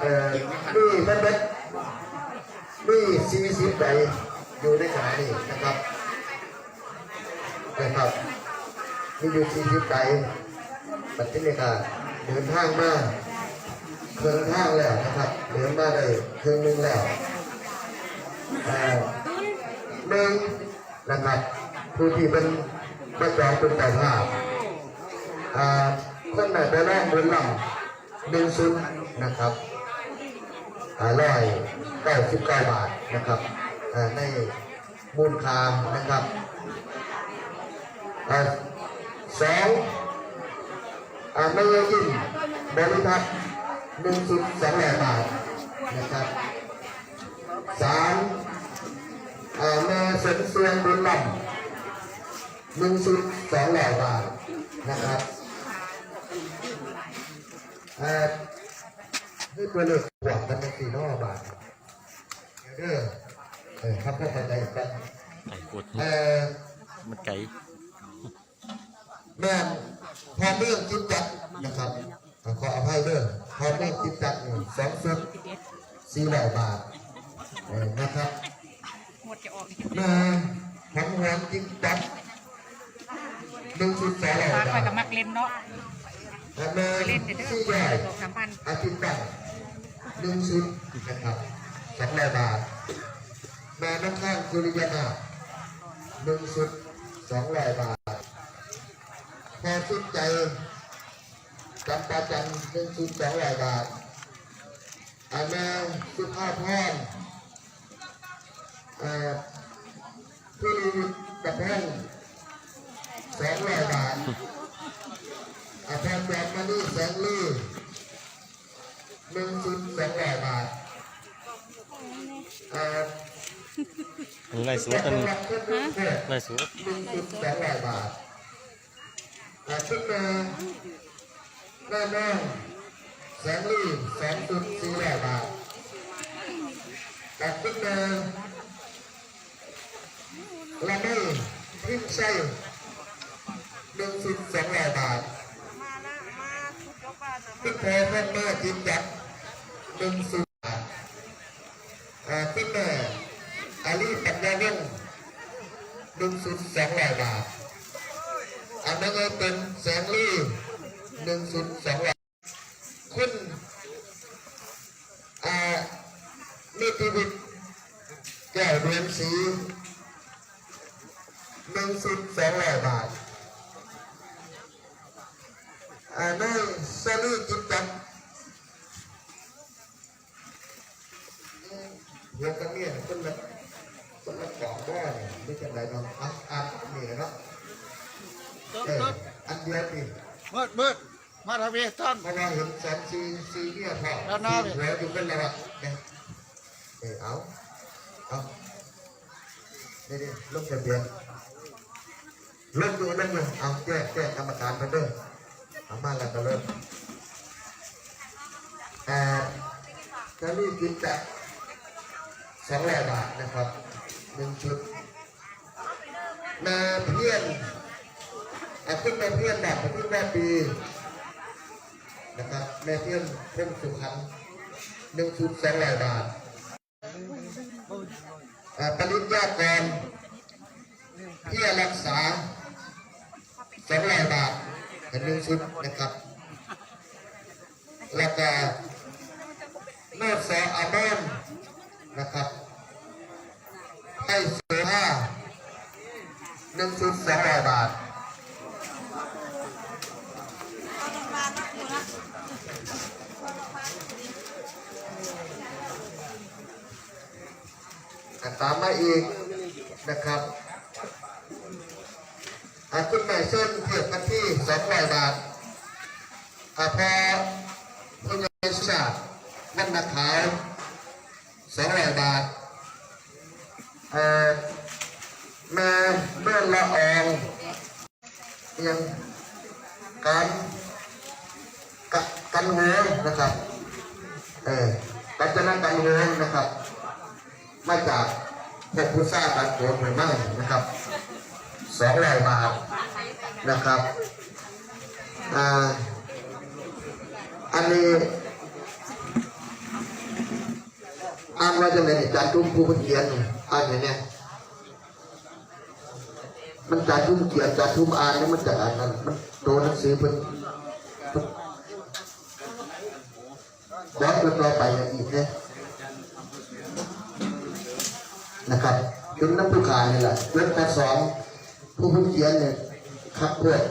เอ่อนี่มันเป็นนี่ซีซีใดอยู่ในขณะนี้นะครับนะครับมีอยู่ซีซีใดปัจจุบันก็เดินทางมาเครื่องทางแล้วนะครับเดินมาได้เครื่องหนึงแล้วหนึ่งนะครับผู้ที่เป็นประจองเป็นแต่ภาพคนไหนไปแรกบนลำหนึ่งซุนนะครับ ร้อยเก้าสิบเก้าบาทนะครับในมูลค่านะครับสองอาไม่ยิ่งบริพัตรหนึ่งซุนสองร้อยบาทนะครับสามเอ่อแม่เสริมเสียงบุญลำหนึ่งชุดสองร้อยบาทนะครับ เอ่อนี่ตัวเลขบวกกันเป็นสี่ร้อยบาทเด้อเออครับพวกเข้าใจกันไก่กดเอ่อมันไก่แม่นพอเรื่องจิตจัดนะครับเอ่อขออภัยเรื่องพอเรื่องจิตจัดนี่สองชุดสี่ร้อยบาทเออนะครับหมดจะออกมาทำงานจริงจังหนึ่งชุดสองร้อยปลาคบาอยทกับมักเล่นเนาะทำงานเล่นเด้อที่ใหญ่สองสามพันอาทิตย์ละ หนึ่งชุดนะครับสองร้อยบาทแม่น้ำข้างสุริยนาหนึ่งชุดสองร้อยบาท พอสุดใจจำปาจันหนึ่งชุดสองร้อยบาทอาแม่สุภาพรเอ่อที่กระแพงสองร้อยบาทอาจารย์แบกมานี่แสงลี่ หนึ่งชุดสองร้อยบาทเอ่ออันไรสวดอันรับขึ้นเพื่อไรสวดหนึ่งชุดสองร้อยบาทอาชุดมาแม่น้องแสงลี่สองชุดสี่ร้อยบาทอาชุดมาละไม่พิมพ์ใช่หนึ่งชุดสองร้อยบาทพี่แพรแม่แม่จินจัดหนึ่ง สุดอ่าพี่แม่อาลีปัญญาเรื่องหนึ่งสุดสองร้อยบาทอันนั้นเป็นแสงลี่หนึ่งสุดสองร้อยคุณอ่านิติวิทย์แก้วเรือนสีหนึ่งสุดสองร้อยบาทอ่าได้สลีจิตจังเรื่ องกันเนี่ยคนละคนละเกาะบ้านไม่ใช่ไรน้องอันอันนี่เนาะเอออันเดียวนี่มืดมืดมาทวีท่านเพราะว่าเห็นสามสี่สี่เนี่ยพอด้านหน้าดิสี่หัวอยู่กันแล้วอะเนี่ยเออเอาเอานี่นี่ลงทะเบียนลงดูนั่นเลยเอาแจ้งแจ้งกรรมการไปเด้อเอามาแล้วก็เริ่มอ่าจะรีบกินแต่ สองร้อยบาทนะครับหนึ่งชุด มาเพี้ยนอาขึ้นมาเพี้ยนแบบขึ้นแม่ปีนะครับแม่เพี้ยนเพิ่มสุขันหนึ่งชุดสองร้อยบาทปริญญากรเพื่อรักษาสองร้อยบาทเป็นหนึ่งชุดนะครับแล้วก็เมื่อสออาบานนะครับ ให้เสื้อผ้าหนึ่งชุดสองร้อยบาทตามมาอีกนะครับอาคุณแม่เส้นเทียบกันที่สองร้อยบาทอาพอพญาชาตินันนักขาวสองร้อยบาท ม่เมื่อละอองยังกันกะกันหัวนะครับ เออกัจนะกันหัวนะครับ มาจากพวกผู้ซ่าตัดโกนใหม่นะครับสองร้อยบาทนะครับ อ่า อันนี้ อ่านว่าจะเป็นอาจารย์ตุ้มผู้เพิ่นเขียนอ่านอย่างเนี้ยมันอาจารย์ตุ้มเขียนอาจารย์ตุ้มอ่านแล้วมันจะอ่านนั้นมันโตหนังสือเพิ่นย้อนไปต่อไปอีกเนี่ยนะครับเป็นน้ำผู้ขายนี่แหละเว็บแปดสองผู้เพิ่นเขียนเนี่ยครับเพื่อน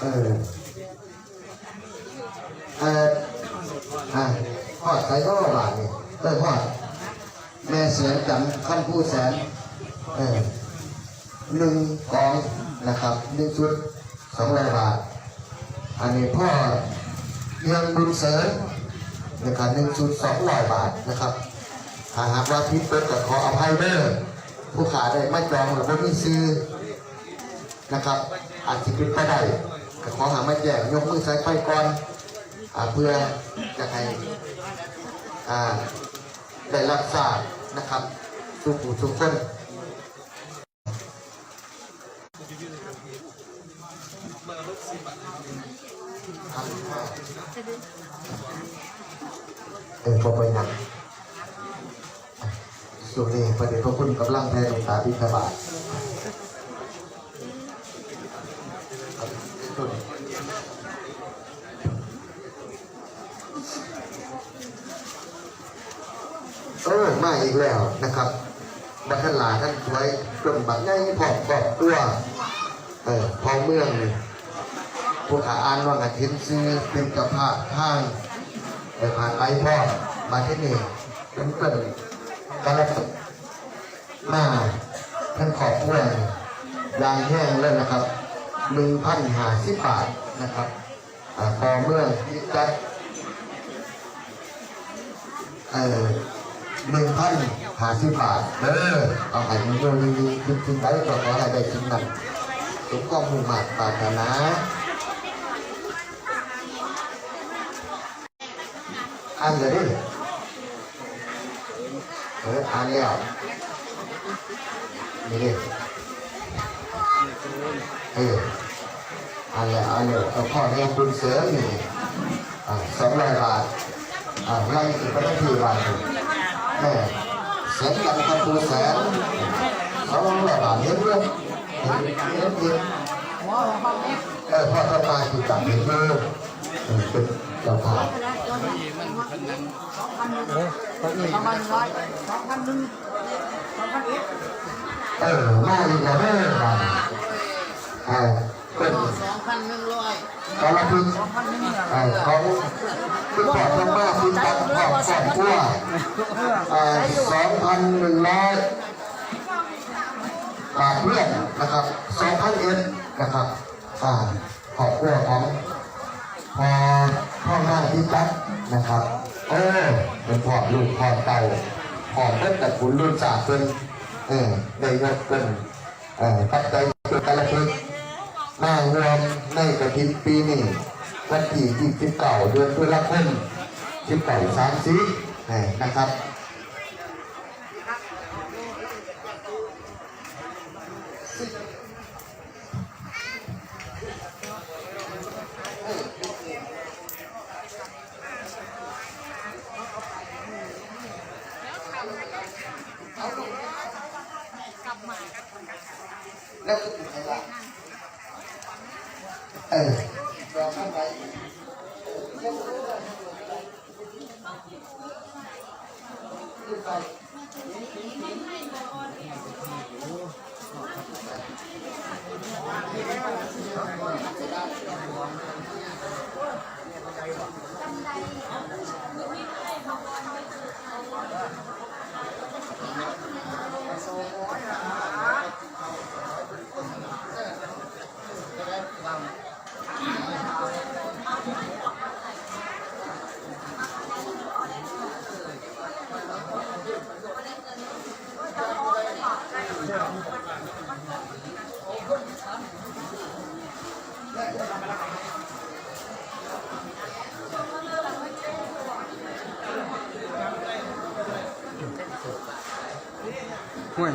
เออเอออ่าหอดใส่ก็บาทเนี่ยเออหอด แม่เสียงจันทร์คำพูดแสนเออหนึ่งกองนะครับหนึ่งชุดสองร้อยบาท อันนี้พ่อเรียงบุญเสริมนะครับหนึ่งชุดสองร้อยบาทนะครับถ้าหากว่าพิษเปิดก็ขออภัยเด้อผู้ขาได้ไม่จองหรือว่ามีซื้อนะครับ อาจจะเป็นไปได้ก็ขอหาไม่แจ้งยกมือใส่ไฟก่อนอเพื่อจะให้อ่า ได้รับทราบนะครับทุกผู้ทุกคนเออพอไปนักสุนีประเดี๋ยวพระคุณกำลังแทนหลงตาพิธบาท มาอีกแล้วนะครับบัตรหลาท่านไว้กลมบัตรง่ายพอบกอบตัวเออพอเมืองผู้ขาอ่านว่างอาทิตย์ซื้อเป็นกระพาทางไปผ่านไปพ่อมาที่นี่เป็นเปิดกระสุมาท่านขอบด้วยยางแห้งเลยนะครับหนึ่งพันหาสิบบาทนะครับพอเมื่อพิจัดเอ่อ หนึ่งพันห้าสิบบาทเออเอาไปมันโยนดีๆขึ้นขึ้นไปก็ขอให้ได้ชิ้นนั้นทุกข้อมูลมาตรปารถนาอ่านเลยดิเอออ่านแล้วนี่เอออ่านแล้วอ่านแล้วเอาข้อนี้บุญเสริมนี่สองร้อยบาทอ่าไล่อีกก็ต้งที่บาท หนึ่งแม่แสนกันครับครูแสนสองร้อยบาทเห็นเรื่องเห็นเห็นเห็นเออพ่อจะมาติดตัดเห็นเรื่องเป็นเจ้าภาพเออมาอีกแล้วเด้อครับเออเป็นสองพันหนึ่งร้อย กระพึ่งเออเขาคือขอทำมาคือตัดขอบขอบขั้วสองพันหนึ่งร้อยบาทเพื่อนนะครับสองพันเอ็ดนะครับอ่าขอบขั้วของพอพ่อหน้าที่ตัดนะครับโอ้เป็นพ่อลูกพ่อเต่าพ่อเพิ่นแต่คุณรุ่นจากเพิ่นเออได้ยกเป็นเออปัจจัยเป็นการละทึ หน้ารวมในกระถินปีนี้วันที่ที่สิบเก่าเดือนพฤษภาคมสิบเก่าสามสิบนะครับ เออบันได ห่วย